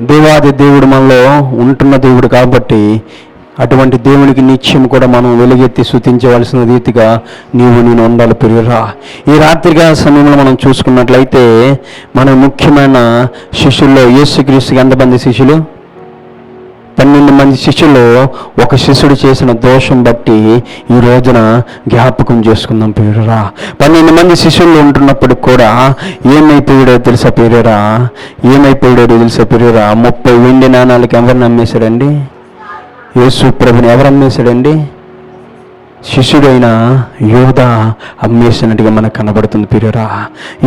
దేవాది దేవుడు మనలో ఉంటున్న దేవుడు కాబట్టి అటువంటి దేవునికి నిత్యం కూడా మనం వెలుగెత్తి శుతించవలసిన రీతిగా నీవు నేను ఉండాలి పెరుగురా ఈ రాత్రిగా సమయంలో మనం చూసుకున్నట్లయితే మన ముఖ్యమైన శిష్యుల్లో యేసుక్రీస్తుకి ఎంతమంది శిష్యులు? పన్నెండు మంది శిష్యులు ఒక శిష్యుడు చేసిన దోషం బట్టి ఈ రోజున జ్ఞాపకం చేసుకుందాం పేరురా పన్నెండు మంది శిష్యులు ఉంటున్నప్పుడు కూడా ఏమైపోయాడో తెలుసా పేరురా ఏమైపోయాడో తెలుసా పేరురా ముప్పై వెండి నాణాలకి ఎవరిని అమ్మేశాడండి? యేసు ప్రభుని ఎవరు అమ్మేశాడండి? శిష్యుడైన యోధ అమ్మేసినట్టుగా మనకు కనబడుతుంది పిరురా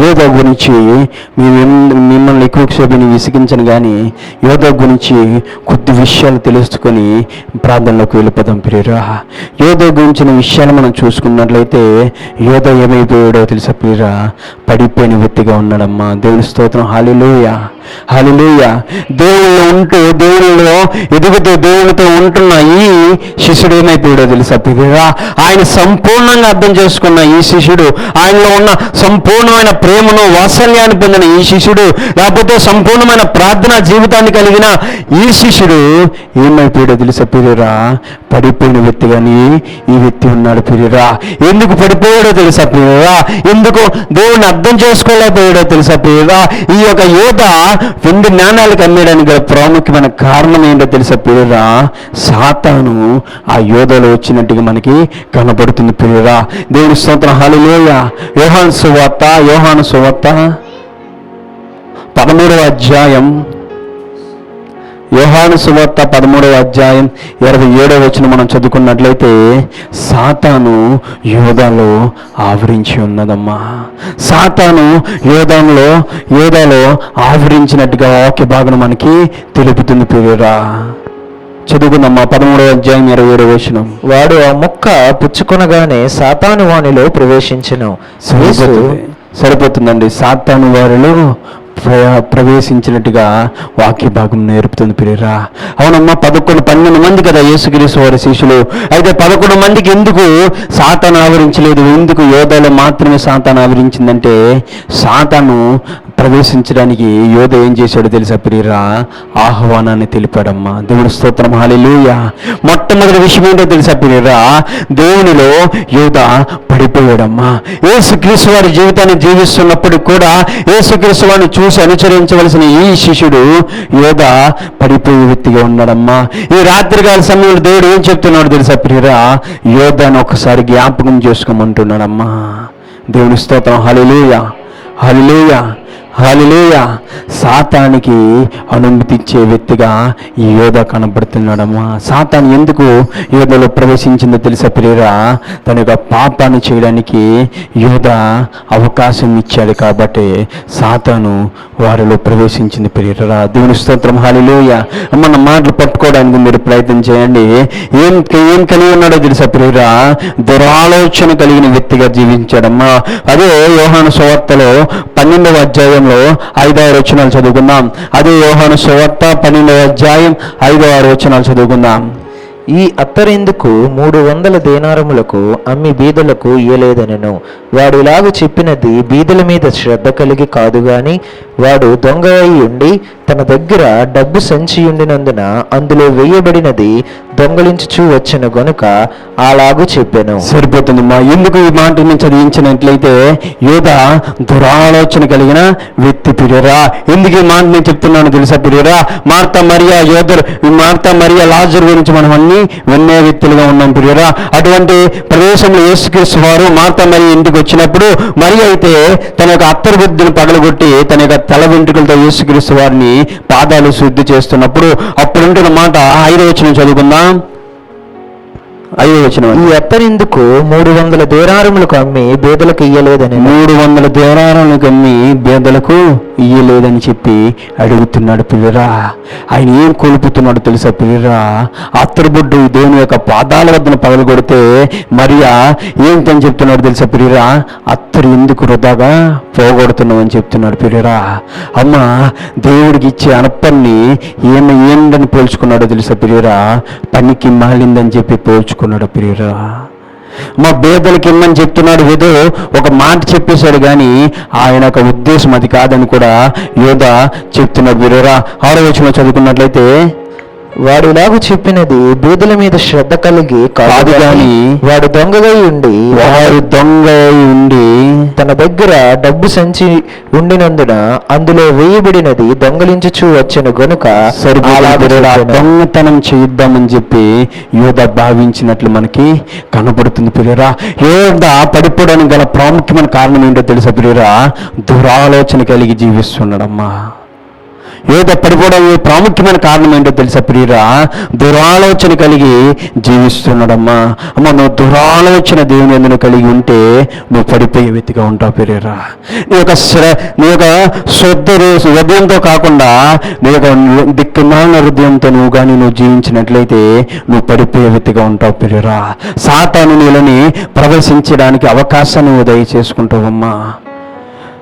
యోధ గురించి మేము మిమ్మల్ని ఎక్కువసేపు విసిగించను కానీ యోధ గురించి కొద్ది విషయాలు తెలుసుకొని ప్రార్థనలోకి వెళ్ళిపోదాం పిరురా యోధ గురించిన విషయాలు మనం చూసుకున్నట్లయితే యోధ ఏమైపోయాడో తెలుసా పిరురా పడిపోయిన వ్యక్తిగా ఉన్నాడమ్మా. దేవుని స్తోత్రం. హాలిలోయ హాలిలోయ దేవుళ్ళు ఉంటూ దేవుళ్ళు ఎదుగుతూ దేవునితో ఉంటున్న ఈ శిష్యుడు ఏమైపోయాడో తెలుసా పిరురా ఆయన సంపూర్ణంగా అర్థం చేసుకున్న ఈ శిష్యుడు ఆయనలో ఉన్న సంపూర్ణమైన ప్రేమను వాత్సల్యాన్ని పొందిన ఈ శిష్యుడు లేకపోతే సంపూర్ణమైన ప్రార్థన జీవితాన్ని కలిగిన ఈ శిష్యుడు ఏమైపోయాడో తెలుసా పిరురా పడిపోయిన వ్యక్తిగాని ఈ వ్యక్తి ఉన్నాడు పిరురా ఎందుకు పడిపోయాడో తెలుసా పిరురా ఎందుకు దేవుని అర్థం చేసుకోలేకపోయాడో తెలుసా పిరురా ఈ యొక్క యోధ వెండి నాణాలకు అమ్మేయడానికి గల ప్రాముఖ్యమైన కారణం ఏంటో తెలుసా పిరురా సాతాను ఆ యోధలో వచ్చినట్టుగా మనకి కనబడుతుంది పిరురా దేవుని స్తోత్రం. హలిలేయ యోహాను సువార్త యోహాను సువార్త. పదమూడవ అధ్యాయం. యోహాను సువార్త పదమూడవ అధ్యాయం ఇరవై ఏడవ వచ్చిన మనం చదువుకున్నట్లయితే సాతాను యోధాలో ఆవరించి ఉన్నదమ్మా. సాతాను యోధంలో యోధాలో ఆవరించినట్టుగా వాక్య భాగం మనకి తెలుపుతుంది పేరురా చదువుకుందమ్మా పదమూడవ అధ్యాయం ఇరవై ఏడవ వచనం. వాడు ఆ ముక్క పుచ్చుకొనగానే సాతాను వానిలో ప్రవేశించెను. సరిపోతుందండి. సాతాను వారిలో ప్రవేశించినట్టుగా వాక్య భాగం నేర్పుతుంది పిరిరా అవునమ్మా పదకొండు పన్నెండు మంది కదా యేసుగిరీసు వారి శిష్యులు. అయితే పదకొండు మందికి ఎందుకు సాతాను ఆవరించలేదు? ఎందుకు యోధలో మాత్రమే సాతాను ఆవరించిందంటే సాతాను ప్రవేశించడానికి యోధ ఏం చేశాడో తెలుసా ప్రియరా? ఆహ్వానాన్ని తెలిపాడమ్మా. దేవుని స్తోత్రం హాలిలుయ మొట్టమొదటి విషయం ఏంటో తెలుసా ప్రియరా? దేవునిలో యోధ పడిపోయాడమ్మా. ఏసుక్రీస్తు వారి జీవితాన్ని జీవిస్తున్నప్పుడు కూడా యేసుక్రీస్తు వారిని చూసి అనుసరించవలసిన ఈ శిష్యుడు యోధ పడిపోయే వ్యక్తిగా ఉన్నాడమ్మా. ఈ రాత్రికాల సమయంలో దేవుడు ఏం చెప్తున్నాడు తెలుసా ప్రియరా? యోధాన్ని ఒకసారి జ్ఞాపకం చేసుకోమంటున్నాడమ్మా. దేవుని స్తోత్రం. హలిలేయ హలిలేయ హాలిలేయ సాతానికి అనుమతిచ్చే వ్యక్తిగా ఈ యోధ కనబడుతున్నాడమ్మా. సాతాన్ ఎందుకు యోధలో ప్రవేశించిందో తెలుసా ప్రియరా? తన యొక్క పాపాన్ని చేయడానికి యోధ అవకాశం ఇచ్చాడు కాబట్టి సాతాను వారిలో ప్రవేశించింది ప్రియరా. దేవుని స్తోత్రం హాలిలోయ మన మాటలు పట్టుకోవడానికి మీరు ప్రయత్నం చేయండి. ఏం ఏం కలిగి ఉన్నాడో తెలుసా ప్రియరా? దురాలోచన కలిగిన వ్యక్తిగా జీవించాడమ్మా. అదే యోహాను సువార్తలో పన్నెండవ అధ్యాయంలో ఐదవ వచనాలు చదువుకుందాం. అదే యోహాను సువార్త పన్నెండవ అధ్యాయం ఐదవ వచనాలు చదువుకుందాం. ఈ అత్తరెందుకు మూడు వందల దేనారములకు అమ్మి బీదలకు ఇయ్యలేదనెను. వాడు ఇలాగ చెప్పినది బీదల మీద శ్రద్ధ కలిగి కాదు గాని వాడు దొంగ అయి ఉండి తన దగ్గర డబ్బు సంచి ఉండినందున అందులో వేయబడినది దొంగలించుచూ వచ్చిన గనుక అలాగూ చెప్పాను. సరిపోతుంది మా ఎందుకు ఈ మాటని చదివించినట్లయితే యోధ దురాలోచన కలిగిన వ్యక్తి పిరియరా ఎందుకు ఈ మాట నేను చెప్తున్నాను తెలుసా పిరియరా మార్త మరియా యోధర్ మార్త మరియా లాజర్ గురించి మనం అన్ని విన్నే వ్యక్తులుగా ఉన్నాం పిరియరా అటువంటి ప్రదేశంలో యేసుక్రీస్తు వారు మార్త మరియా ఇంటికి వచ్చినప్పుడు మరి అయితే తన యొక్క అత్తరు బుద్ధిని పగలగొట్టి తన యొక్క తల వెంట్రుకలతో యేసుక్రీస్తు వారిని పాదాలు శుద్ధి చేస్తున్నప్పుడు అప్పుడుంటున్న మాట ఐదో వచ్చిన చదువుకుందాం. ఐదో వచ్చిన ఈ అత్తరెందుకు మూడు వందల దేనారములకు అమ్మి బీదలకు ఇయ్యలేదని మూడు వందల దేవరాలను కమ్మి బేదలకు ఇయ్యలేదని చెప్పి అడుగుతున్నాడు పిల్లరా. ఆయన ఏం కోల్పోతున్నాడు తెలుసా పిల్లరా? అత్తరుబొడ్డు దేవుని యొక్క పాదాల వద్దన పగలగొడితే మరియా ఏంటని చెప్తున్నాడు తెలుసా పిల్లరా? అత్తరు ఎందుకు వృధాగా పోగొడుతున్నావు అని చెప్తున్నాడు పిల్లరా. అమ్మ దేవుడికి ఇచ్చే అనప్పన్ని ఏమి ఏందని పోల్చుకున్నాడో తెలుసా పిల్లరా? పనికి మాలిందని చెప్పి పోల్చుకున్నాడు పిల్లరా. మా బేదలకి ఇమ్మని చెప్తున్నాడు ఏదో ఒక మాట చెప్పేశాడు కానీ ఆయన యొక్క ఉద్దేశం అది కాదని కూడా యోధ చెప్తున్నాడు. వీరేరా ఆరో వచ్చిన చదువుకున్నట్లయితే వాడు ఇలాగ చెప్పినది బీదల మీద శ్రద్ధ కలిగి కాదు గాని గాని వాడు దొంగగా ఉండి వారు దొంగ ఉండి తన దగ్గర డబ్బు సంచి ఉండినందున అందులో వేయబడినది దొంగలించుచు వచ్చిన గనుక. దొంగతనం చేయిద్దామని చెప్పి యోధ భావించినట్లు మనకి కనబడుతుంది పిరియరా యోధ పడిపోవడానికి గల ప్రాముఖ్యమైన కారణం ఏంటో తెలుసా పిరియరా దురాలోచన కలిగి జీవిస్తున్నాడమ్మా. యోధ పడిపోవడానికి ప్రాముఖ్యమైన కారణం ఏంటో తెలుసా ప్రియురా? దురాలోచన కలిగి జీవిస్తున్నాడమ్మా. అమ్మ నువ్వు దురాలోచన దేవుని ఎందుకు కలిగి ఉంటే నువ్వు పడిపోయే వ్యక్తిగా ఉంటావు ప్రియరా. నీ యొక్క శ్ర నీ యొక్క శ్రద్ధ హృదయంతో కాకుండా నీ యొక్క దిక్కుమాలిన హృదయంతో నువ్వు కానీ నువ్వు జీవించినట్లయితే నువ్వు పడిపోయే వ్యక్తిగా ఉంటావు ప్రియురా. సాతాను నీళ్ళని ప్రవేశించడానికి అవకాశాన్ని నువ్వు దయచేసుకుంటావమ్మా.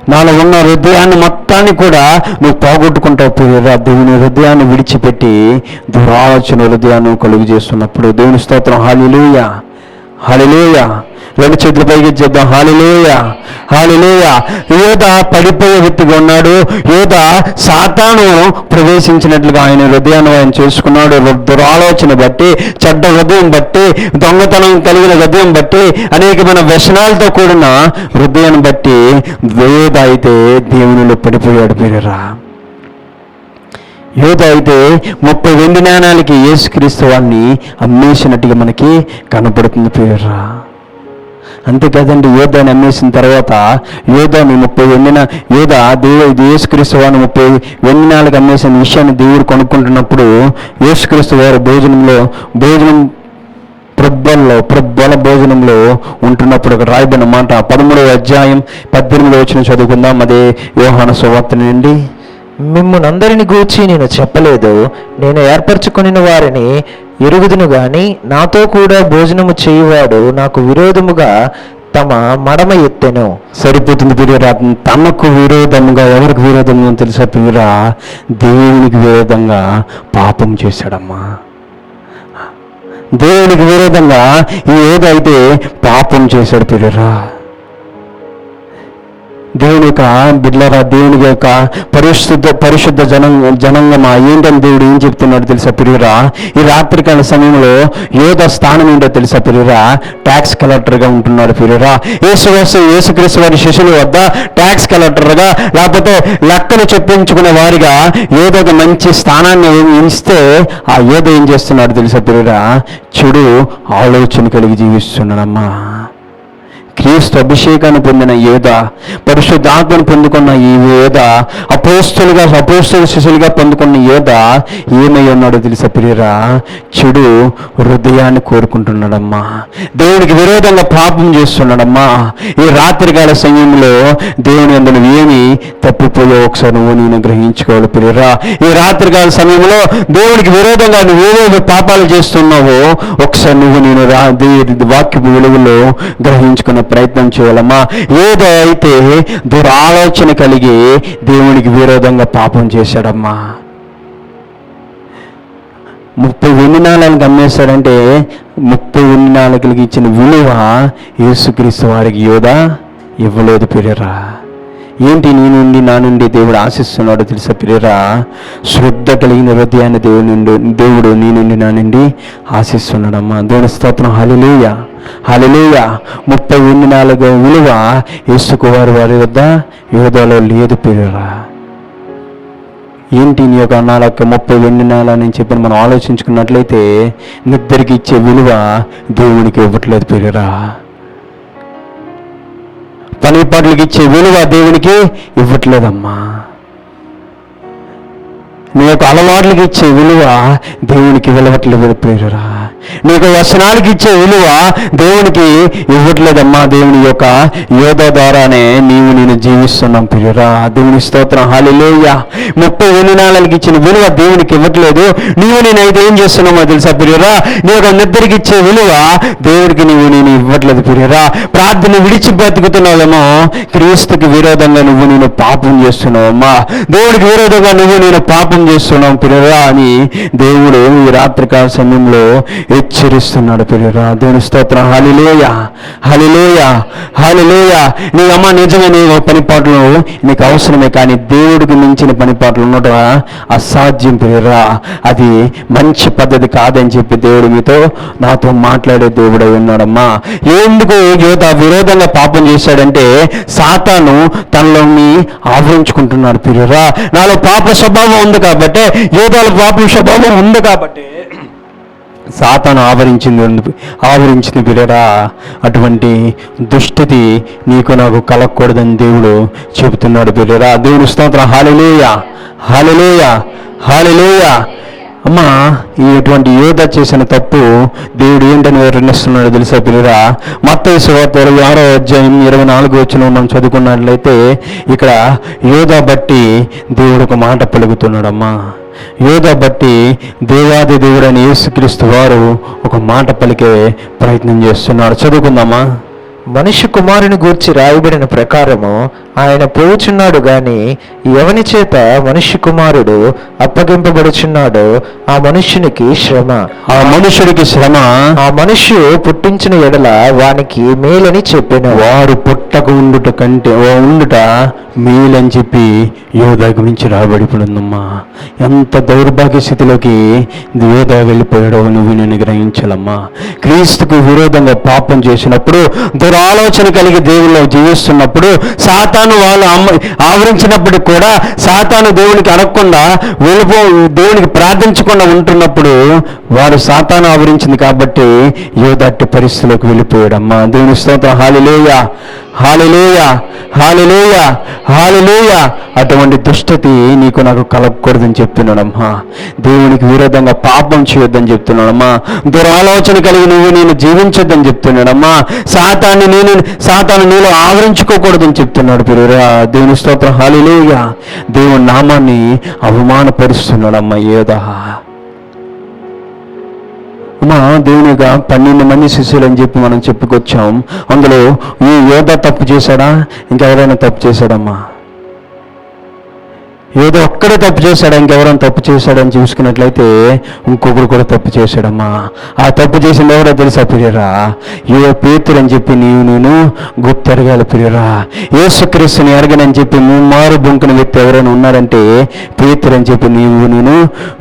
నాలో ఉన్న హృదయాన్ని మొత్తాన్ని కూడా నువ్వు పోగొట్టుకుంటావు ప్రియరా దేవుని హృదయాన్ని విడిచిపెట్టి దురాలోచన హృదయాన్ని కలుగు చేస్తున్నప్పుడు దేవుని స్తోత్రం. Hallelujah hallelujah. రెండు చేతుల పైకి చెప్దాం హాలిలేయ. హాలిలేయ. యోధ పడిపోయే వ్యక్తిగా ఉన్నాడు. యోధ సాతాను ప్రవేశించినట్లుగా ఆయన హృదయాన్ని ఆయన చేసుకున్నాడు. దురాలోచన బట్టి చెడ్డ హృదయం బట్టి దొంగతనం కలిగిన హృదయం బట్టి అనేకమైన వ్యసనాలతో కూడిన హృదయాన్ని బట్టి వేద అయితే దేవునిలో పడిపోయాడు. పేరురా యోధ అయితే ముప్పై వెండి నాణాలకి యేసుక్రీస్తు వాడిని అమ్మేసినట్టుగా మనకి కనపడుతుంది పేరురా. అంతేకాదండి యోధాన్ని అమ్మేసిన తర్వాత యోధాని ముప్పై వెండిన యోధ దేవుడు యేసుక్రీస్తు వారిని ముప్పై వెండి నాలుగు అమ్మేసిన విషయాన్ని దేవుడు కొనుక్కుంటున్నప్పుడు యేసుక్రీస్తు వారు భోజనంలో భోజనం ప్రబ్బల్లో ప్రబ్బల భోజనంలో ఉంటున్నప్పుడు ఒక రాయబడిన మాట పదమూడవ అధ్యాయం పద్దెనిమిది వచ్చిన చదువుకుందాం. అదే యోహాన సువార్త నుండి మిమ్మునందరిని గూర్చి నేను చెప్పలేదు. నేను ఏర్పరచుకుని వారిని ఎరుగుదును గాని నాతో కూడా భోజనము చేయువాడు నాకు విరోధముగా తమ మడమ ఎత్తెను. సరిపోతుంది ప్రియరా తమకు విరోధముగా ఎవరికి విరోధంగా తెలుసా ప్రియరా దేవునికి విరోధంగా పాపం చేశాడమ్మా. దేవునికి విరోధంగా ఏదైతే పాపం చేశాడు ప్రియరా దేవుని యొక్క బిడ్లరా దేవుని యొక్క పరిశుద్ధ పరిశుద్ధ జనం జనంగమా? ఏంటని దేవుడు ఏం చెప్తున్నాడు తెలుసా పిరుగురా ఈ రాత్రికాల సమయంలో యోధ స్థానం ఏంటో తెలుసా పిరిరా ట్యాక్స్ కలెక్టర్గా ఉంటున్నాడు పిరుగురా యేసు వస్తు యేసుక్రీస్తు వారి శిష్యుల వద్ద ట్యాక్స్ కలెక్టర్గా లేకపోతే లెక్కలు చెప్పించుకునే వారిగా ఏదో ఒక మంచి స్థానాన్ని ఇస్తే ఆ యోధ ఏం చేస్తున్నాడు తెలుసా పిరిరా చెడు ఆలోచన కలిగి జీవిస్తున్నాడమ్మా. క్రీస్తు అభిషేకాన్ని పొందిన యోధ పరిశుద్ధాత్మను పొందుకున్న ఈ యోధ అపోస్తులుగా అపోస్తుల శిశులుగా పొందుకున్న యోధ ఏమై ఉన్నాడో తెలుసా ప్రియరా? చెడు హృదయాన్ని కోరుకుంటున్నాడమ్మా. దేవునికి విరోధంగా పాపం చేస్తున్నాడమ్మా. ఈ రాత్రికాల సమయంలో దేవుని అందులో ఏమి తప్పిపోయో ఒకసారి నువ్వు నేను గ్రహించుకోవాలి ప్రియరా. ఈ రాత్రికాల సమయంలో దేవునికి విరోధంగా నువ్వు ఏవేవి పాపాలు చేస్తున్నావో ఒకసారి నువ్వు నేను రా దే- వాక్యపు విలువలో గ్రహించుకునే ప్రయత్నం చేయాలమ్మా. ఏదో అయితే దురాలోచన కలిగి దేవునికి విరోధంగా పాపం చేశాడమ్మా. ముప్పై వెండి నాణాలకు ముప్పై వెండి నాలుగులకి ఇచ్చిన విలువ యేసుక్రీస్తు వారికి యోధ ఇవ్వలేదు పిరరా ఏంటి నీ నుండి నా నుండి దేవుడు ఆశిస్తున్నాడు తెలుసా ప్రియరా శ్రద్ధ కలిగిన హృదయాన్ని దేవుని నుండి దేవుడు నీ నుండి నా నుండి ఆశిస్తున్నాడమ్మా. దేవుని స్తోత్రం. హలిలేయ హలిలేయ ముప్పై ఎన్ని నాలుగు విలువ వేసుకోవారు వారి వద్ద యోధలో లేదు ప్రియరా ఏంటి నీ యొక్క నాలుగు ముప్పై వెండి నాల అని చెప్పి మనం ఆలోచించుకున్నట్లయితే నిద్దరికి ఇచ్చే విలువ దేవునికి ఇవ్వట్లేదు ప్రియరా పని పాటలకి ఇచ్చే విలువ దేవునికి ఇవ్వట్లేదమ్మా. నీ యొక్క అలవాట్లకి ఇచ్చే విలువ దేవునికి విలవట్లేదు పేరురా నీకు యొక్క ఇచ్చే విలువ దేవునికి ఇవ్వట్లేదమ్మా. దేవుని యొక్క యోధ ద్వారానే నీవు నేను జీవిస్తున్నాం ప్రియురా. దేవుని స్తోత్రం. హాలిలేయ ముప్పై వెన్నునాళ్ళకి ఇచ్చిన విలువ దేవునికి ఇవ్వట్లేదు. నీవు నేను అయితే ఏం చేస్తున్నామో తెలుసా ప్రియురా? నీ యొక్క నిద్రకి ఇచ్చే విలువ దేవుడికి నీవు నేను ఇవ్వట్లేదు ప్రియురా. ప్రార్థన విడిచి బ్రతుకుతున్నావేమో? క్రీస్తుకి విరోధంగా నువ్వు నేను పాపం చేస్తున్నావమ్మా. దేవుడికి విరోధంగా నువ్వు నేను పాపం చేస్తున్నావు ప్రియురా అని దేవుడు ఈ రాత్రికాల సమయంలో హెచ్చరిస్తున్నాడు పిల్లరా దేవుని స్తోత్రం. హలిలోయ హలిలోయ హలిలోయ నీ అమ్మ నిజంగా నీ పని పాటలు నీకు అవసరమే కానీ దేవుడికి మించిన పని పాటలు ఉండటం అసాధ్యం పిల్లరా అది మంచి పద్ధతి కాదని చెప్పి దేవుడు మీతో నాతో మాట్లాడే దేవుడై ఉన్నాడమ్మా. ఎందుకు యువత విరోధంగా పాపం చేశాడంటే సాతాను తనలోని ఆవరించుకుంటున్నాడు పిల్లరా నాలో పాప స్వభావం ఉంది కాబట్టి యోధాల పాప స్వభావం ఉంది కాబట్టి సాతాను ఆవరించింది ఆవరించింది బిడరా అటువంటి దుష్టతి నీకు నాకు కలగకూడదని దేవుడు చెబుతున్నాడు బిడరా. దేవుని స్తోత్ర. హాలిలేయ హాలిలేయ హాలిలేయ అమ్మా ఈ ఇటువంటి యోధ చేసిన తప్పు దేవుడు ఏంటని వివరిస్తున్నాడు తెలుసా పిల్లరా మత్తయి సువార్త ఇరవై ఆరో అధ్యాయం ఇరవై నాలుగు వచ్చిన మనం చదువుకున్నట్లయితే ఇక్కడ యోధ బట్టి దేవుడు ఒక మాట పలుకుతున్నాడమ్మా. యోధ బట్టి దేవాది దేవుడని యేసుక్రీస్తు వారు ఒక మాట పలికే ప్రయత్నం చేస్తున్నారు చదువుకుందామా? మనిషి కుమారుని గూర్చి రాయబడిన ప్రకారము ఆయన పోవుచున్నాడు గాని ఎవని చేత మనిషి కుమారుడు అప్పగింపబడుచున్నాడో ఆ మనుష్యునికి శ్రమ. ఆ మనుషుడికి శ్రమ? ఆ మనుష్యు పుట్టించిన ఎడల వానికి మేలని చెప్పెను. వారు పుట్టక ఉండుట కంటే ఓ ఉండుట మేలని చెప్పి యోధ గురించి రాబడిపడిందమ్మా. ఎంత దౌర్భాగ్య స్థితిలోకి యోధ వెళ్ళిపోయాడో నువ్వు నేను గ్రహించాలమ్మా క్రీస్తుకు విరోధంగా పాపం చేసినప్పుడు ఆలోచన కలిగి దేవుల్లో జీవిస్తున్నప్పుడు సాతాను వాళ్ళు అమ్మ ఆవరించినప్పుడు కూడా సాతాను దేవునికి అడగకుండా వెళ్ళిపో దేవునికి ప్రార్థించకుండా ఉంటున్నప్పుడు వారు సాతాను ఆవరించింది కాబట్టి యోధట్టి పరిస్థితిలోకి వెళ్ళిపోయాడమ్మా దేవుని స్తోత్రం. హాలిలేయ హాలిలేయ హాలిలేయ హాలిలేయ. అటువంటి దుష్టతి నీకు నాకు కలగకూడదని చెప్తున్నాడమ్మా దేవునికి విరోధంగా పాపం చేయొద్దని చెప్తున్నాడమ్మా దురాలోచన కలిగి నువ్వు నేను జీవించొద్దని చెప్తున్నాడమ్మా సాతాన్ని నేను సాతాను నీలో ఆవరించుకోకూడదని చెప్తున్నాడు పిరురా దేవుని స్తోత్రం. హాలిలేయ దేవుని నామాన్ని అవమానపరుస్తున్నాడమ్మా ఏదా మా దేవునిగా పన్నెండు మంది శిష్యులు అని చెప్పి మనం చెప్పుకొచ్చాం. అందులో ఈ యోధ తప్పు చేశాడా? ఇంకెవరైనా తప్పు చేశాడమ్మా? ఏదో ఒక్కడే తప్పు చేశాడా ఇంకెవరైనా తప్పు చేశాడని చూసుకున్నట్లయితే ఇంకొకరు కూడా తప్పు చేశాడమ్మా. ఆ తప్పు చేసింది ఎవరో తెలుసా పిరియరా? ఏ పేతురు అని చెప్పి నీవు నేను గుర్తెరగాలి పిరియరా. యేసుక్రీస్తుని ఎరగనని చెప్పి ముమ్మారు బొంకున వ్యక్తి ఎవరైనా ఉన్నారంటే పేతురు అని చెప్పి నీవు నేను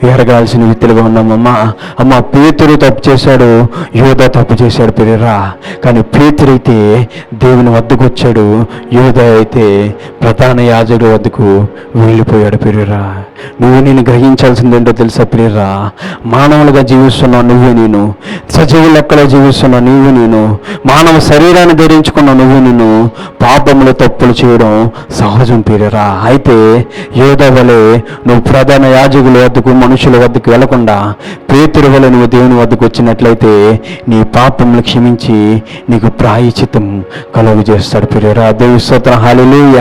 ఎరగాల్సిన వ్యక్తులుగా ఉన్నామమ్మా. అమ్మ పేతురు తప్పు చేశాడు యోధ తప్పు చేశాడు పిరియరా. కానీ పేతురైతే దేవుని వద్దకు వచ్చాడు యోధ అయితే ప్రధాన యాజకుడి వద్దకు వెళ్ళిపోయాడు. ప్రియరా. నువ్వు నేను గ్రహించాల్సిందేంటో తెలుసా ప్రియరా? మానవులుగా జీవిస్తున్నావు నువ్వే నేను. సజీవ లెక్కలో జీవిస్తున్నావు నువ్వు నేను. మానవ శరీరాన్ని ధరించుకున్న నువ్వు నేను. పాపములు తప్పులు చేయడం సహజం ప్రియరా. అయితే యోధవలే నువ్వు ప్రధాన యాజకుల వద్దకు మనుషుల వద్దకు వెళ్ళకుండా పేతురు వలె నువ్వు దేవుని వద్దకు వచ్చినట్లయితే నీ పాపములు క్షమించి నీకు ప్రాయచితం కలుగు చేస్తాడు ప్రియరా దేవి స్తోత్రం. హాలిలూయ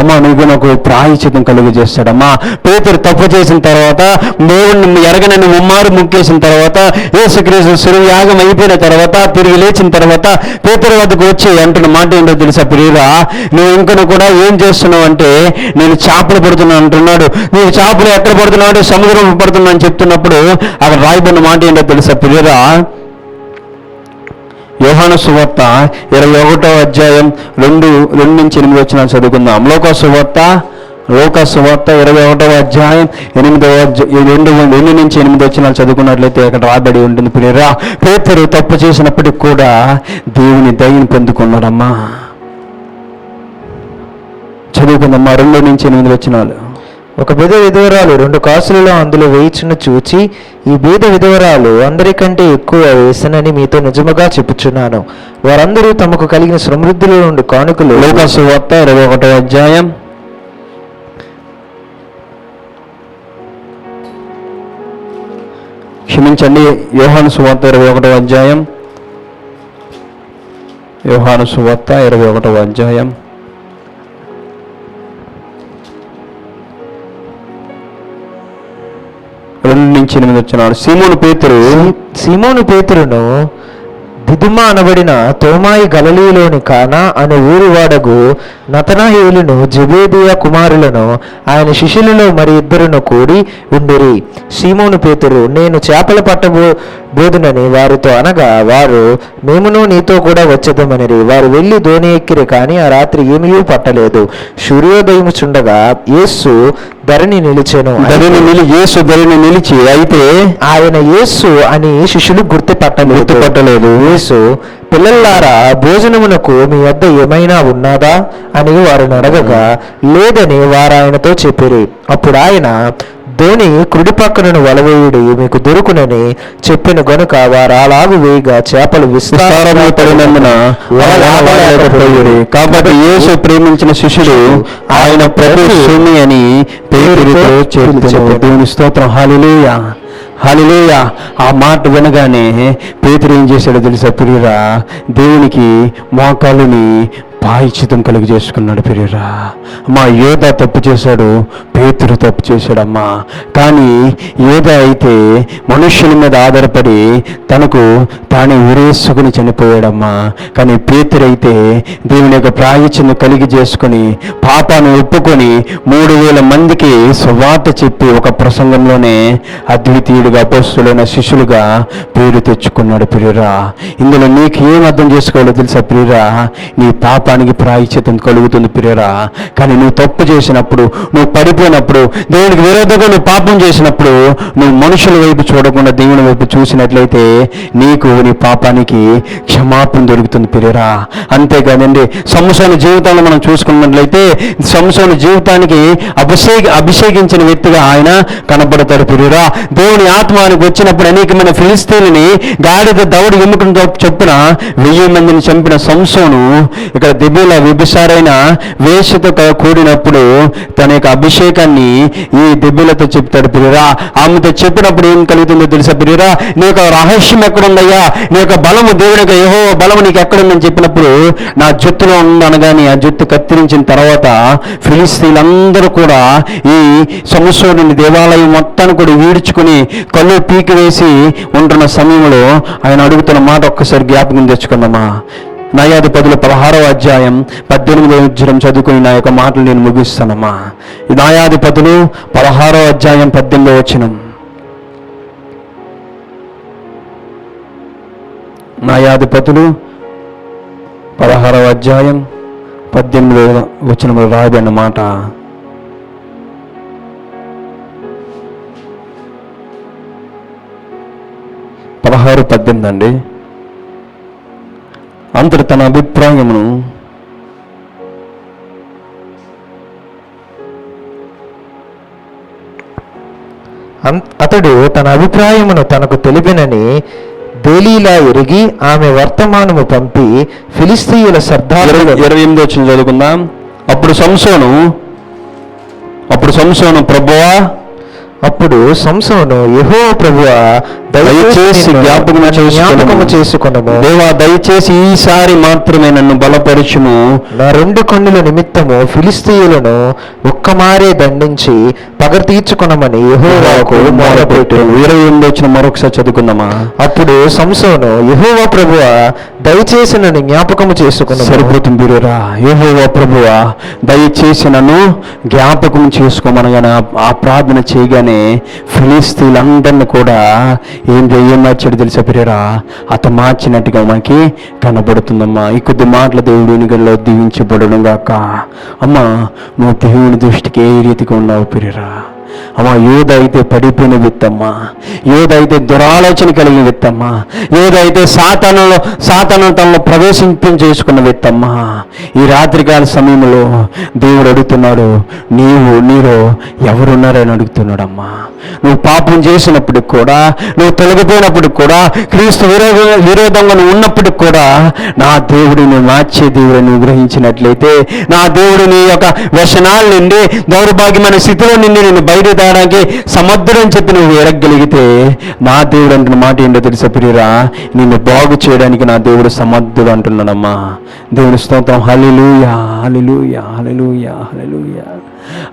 అమ్మా నువ్వు నాకు ప్రాయచితం కలుగు చేస్తాడమ్మా పేతురు తప్పు చేసిన తర్వాత దేవుడిని ఎరగనని ముమ్మారు ముక్కేసిన తర్వాత యేసుక్రీస్తు సురువు యాగం అయిపోయిన తర్వాత తిరిగి లేచిన తర్వాత పేతురు వద్దకు వచ్చి అంటున్న మాట ఏంటో తెలుసా ప్రియురా నువ్వు ఇంకను కూడా ఏం చేస్తున్నావు అంటే నేను చేపలు పడుతున్నాను అంటున్నాడు. నువ్వు చేపలు ఎక్కడ పడుతున్నావు అంటే సముద్రం పడుతున్నా అని చెప్తున్నప్పుడు అక్కడ రాయబడిన మాట ఏంటో తెలుసా ప్రియురా యోహాను సువార్త ఇరవై ఒకటో అధ్యాయం రెండు రెండు నుంచి ఎనిమిది వచ్చిన చదువుకుందాం. లోక సువార్త లోక సువార్త ఇరవై ఒకటో అధ్యాయం ఎనిమిదవ రెండు రెండు నుంచి ఎనిమిది వచ్చిన చదువుకున్నట్లయితే అక్కడ రాబడి ఉంటుంది. ప్రియరా పేతురు తప్పు చేసినప్పటికి కూడా దేవుని దయని పొందుకున్నాడమ్మా చదువుకుందమ్మా రెండు నుంచి ఎనిమిది వచ్చినాలు ఒక బీద విధవరాలు రెండు కాసులలో అందులో వేయిచున్న చూచి ఈ బీద విధవరాలు అందరికంటే ఎక్కువ వేసనని మీతో నిజముగా చెప్పుచున్నాను. వారందరూ తమకు కలిగిన సమృద్ధిలో నుండి కానుకలు లోక సువార్త ఇరవై ఒకటో అధ్యాయం. క్షమించండి యోహాను సువార్త ఇరవై ఒకటో అధ్యాయం. యోహాను సువార్త ఇరవై ఒకటో అధ్యాయం. రెండు నుంచి ఎనిమిది వచ్చినాడు సీమోను పేతురు. సీమోను పేతురును దిదుమ అనబడిన తోమాయి గలలీలోని కానా అనే ఊరు వాడగు నతనాయేలును జబేదియా కుమారులను ఆయన శిష్యులలో మరి ఇద్దరును కూడి ఉండిరి. సీమోను పేతురు నేను చేపలు పట్టబో బోదునని వారితో అనగా వారు మేమును నీతో కూడా వచ్చేదమనిరి. వారు వెళ్ళి దోణి ఎక్కిరి కానీ ఆ రాత్రి ఏమీ పట్టలేదు. సూర్యోదయం చుండగా యేసు ధరణి నిలిచెను. ధరిని నిలి యేసు ధరిని నిలిచి అయితే ఆయన యేసు అని శిష్యులు గుర్తుపట్టలేదు. గుర్తుపట్టలేదు. యేసు పిల్లల్లారా భోజనమునకు మీ వద్ద ఏమైనా ఉన్నదా? అని వారిని అడగగా లేదని వారు ఆయనతో చెప్పిరి. అప్పుడు ఆయన ధోని కుడి పక్కనను వలవేయుడి మీకు దొరుకునని చెప్పిన గనుక వారు అలాగు వేయగా చేపలు విస్తారమై పడినందున వాడలేకపోయాడు కాబట్టి యేసు ప్రేమించిన శిష్యుడు ఆయన ప్రభు సుమి అని పేరుతో చెప్తున్నాడు దేవుని స్తోత్రం. హాలిలేయ హాలిలేయ ఆ మాట వినగానే పేతురు ఏం చేశాడో తెలుసా ప్రియురా? దేవునికి మోకాలుని పాయిచితం కలుగు చేసుకున్నాడు ప్రియురా. మా యోధ తప్పు చేశాడు పేతురు తప్పు చేశాడమ్మా. కానీ ఏదైతే అయితే మనుష్యుల మీద ఆధారపడి తనకు తానే ఉరేసుకుని చనిపోయాడమ్మా. కానీ పేతురైతే దేవుని యొక్క ప్రాయచిని కలిగి చేసుకుని పాపాన్ని ఒప్పుకొని మూడు వేల మందికి సువార్త చెప్పి ఒక ప్రసంగంలోనే అద్వితీయుడిగా అపోస్తులైన శిష్యులుగా పేరు తెచ్చుకున్నాడు ప్రియురా. ఇందులో నీకు ఏం అర్థం చేసుకోవాలో తెలుసా ప్రియురా? నీ పాపానికి ప్రాయచితం కలుగుతుంది ప్రియురా. కానీ నువ్వు తప్పు చేసినప్పుడు నువ్వు పడిపోయినప్పుడు దేవునికి విరోధంగా నువ్వు పాపం చేసినప్పుడు నువ్వు మనుషుల వైపు చూడకుండా దేవుని వైపు చూసినట్లయితే నీకు నీ పాపానికి క్షమాపణ దొరుకుతుంది ప్రియురా అంతేకాదండి సంసోని జీవితాన్ని మనం చూసుకున్నట్లయితే సంసోని జీవితానికి అభిషేక అభిషేకించిన వ్యక్తిగా ఆయన కనబడతాడు ప్రియురా దేవుని ఆత్మానికి వచ్చినప్పుడు అనేకమైన ఫిలిస్తీన్ని గాడిద దౌడు ఎముకలతో చొప్పున వెయ్యి మందిని చంపిన సంసోను ఇక్కడ దిబుల విభిసారైన వేషతో కూడినప్పుడు తన యొక్క అభిషేకాన్ని ఈ దిబ్బులతో చెప్తాడు ప్రియురా. ఆమెతో చెప్పినప్పుడు ఏం కలుగుతుందో తెలుసా ప్రియురా? నీ యొక్క రహస్యం ఎక్కడుందయ్యా? నీ యొక్క బలము దేవుని యొక్క యహో బలము నీకు ఎక్కడుందని చెప్పినప్పుడు నా జుత్తులో ఉందనగాని ఆ జుత్తు కత్తిరించిన తర్వాత ఫిలిస్తీన్లందరూ కూడా ఈ సంవత్సరం దేవాలయం మొత్తాన్ని కూడా వీడ్చుకుని కళ్ళు పీకివేసి ఉంటున్న సమయంలో ఆయన అడుగుతున్న మాట ఒక్కసారి జ్ఞాపకం తెచ్చుకుందామా? నయాది పదుల పదహారవ అధ్యాయం పద్దెనిమిదవ అధ్యాయం చదువుకుని నా యొక్క మాటలు నేను ముగిస్తానమ్మా. న్యాయాధిపతులు నాయాది పదులు పదహారవ అధ్యాయం పద్దెనిమిదవ వచనం. న్యాయాధిపతులు పదహారవ అధ్యాయం పద్దెనిమిదవ వచనంలో రాయబడిన మాట. పదహారు పద్దెనిమిది అండి. అంతటి తన అభిప్రాయమును అతడు తన అభిప్రాయమును తనకు తెలిపినని బేలీలా ఎరిగి ఆమె వర్తమానము పంపి ఫిలిస్తీయుల సర్దారు ఇరవై ఎనిమిది వచ్చిన చదువుకుందాం. అప్పుడు సంసోను అప్పుడు సంసోను ప్రభువా? అప్పుడు సంసోను యెహో ప్రభువా దయచేసి జ్ఞాపకము జ్ఞాపకము చేసుకొనము. దేవా దయచేసి ఈసారి మాత్రమే నన్ను బలపరచుము. నా రెండు కన్నుల నిమిత్తము ఫిలిస్తీయులను ఒక్కమారే దండించి పగ తీర్చుకొనమని యెహోవాకు మొరపెట్టు ఇరవై ఎనిమిది వచ్చిన మరొకసారి చదువుకుందామా? అప్పుడు సంసోను యెహోవా ప్రభువా దయచేసి నన్ను జ్ఞాపకము చేసుకున్నాము సరిపోతుంది బిరురా. ఏహోవా ప్రభువా దయచేసి నన్ను జ్ఞాపకం చేసుకోమనగానే ఆ- ఆ ప్రార్థన చేయగానే ఫిలిస్తీన్లందరిని కూడా ఏం ఏం మార్చాడు తెలుసా ప్రియరా? అతను మార్చినట్టుగా మనకి కనబడుతుందమ్మా. ఈ కొద్ది మాటల దేవుడిని గల్లో దీవించబడడం గాక. అమ్మా నువ్వు దేవుని దృష్టికి ఏ రీతిగా ఉన్నావు ప్రియరా? అమ్మా ఏదైతే పడిపోయిన విత్తమ్మా ఏదైతే దురాలోచన కలిగిన విత్తమ్మా ఏదైతే సాతనంలో సాతానంలో తనలో ప్రవేశింపం చేసుకున్న విత్తమ్మా ఈ రాత్రికాల సమయంలో దేవుడు అడుగుతున్నాడు నీవు నీలో ఎవరున్నారని అడుగుతున్నాడమ్మా. నువ్వు పాపం చేసినప్పటికి కూడా నువ్వు తొలగిపోయినప్పటికి కూడా క్రీస్తు విరోధ విరోధంగా నువ్వు ఉన్నప్పటికి కూడా నా దేవుడిని మార్చే దేవుడిని గ్రహించినట్లయితే నా దేవుడిని యొక్క వ్యసనాల నుండి దౌర్భాగ్యమైన స్థితిలో నుండి నేను బయట తాడానికి సమర్థుడని చెప్పి నువ్వు ఎరగలిగితే నా దేవుడు అంటున్న మాట ఏంటో తెలుసా ప్రియరా? నిన్ను బాగు చేయడానికి నా దేవుడు సమర్థుడు అంటున్నాడమ్మా. దేవుని స్తోత్రం. హలిలుయా హలిలుయా హలిలుయా హలిలుయా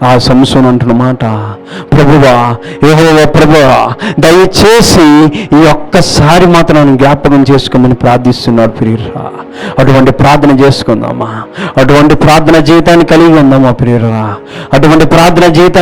ఆ సంసోన్ అంటున్న మాట ప్రభువా ఏహోవా ప్రభువా దయచేసి ఈ ఒక్కసారి మాత్రం నన్ను జ్ఞాపకం చేసుకోమని ప్రార్థిస్తున్నాడు ప్రియురా. అటువంటి ప్రార్థన చేసుకుందామా? అటువంటి ప్రార్థన జీవితాన్ని కలిగి ఉందామా ప్రియురా? అటువంటి ప్రార్థన జీవితాన్ని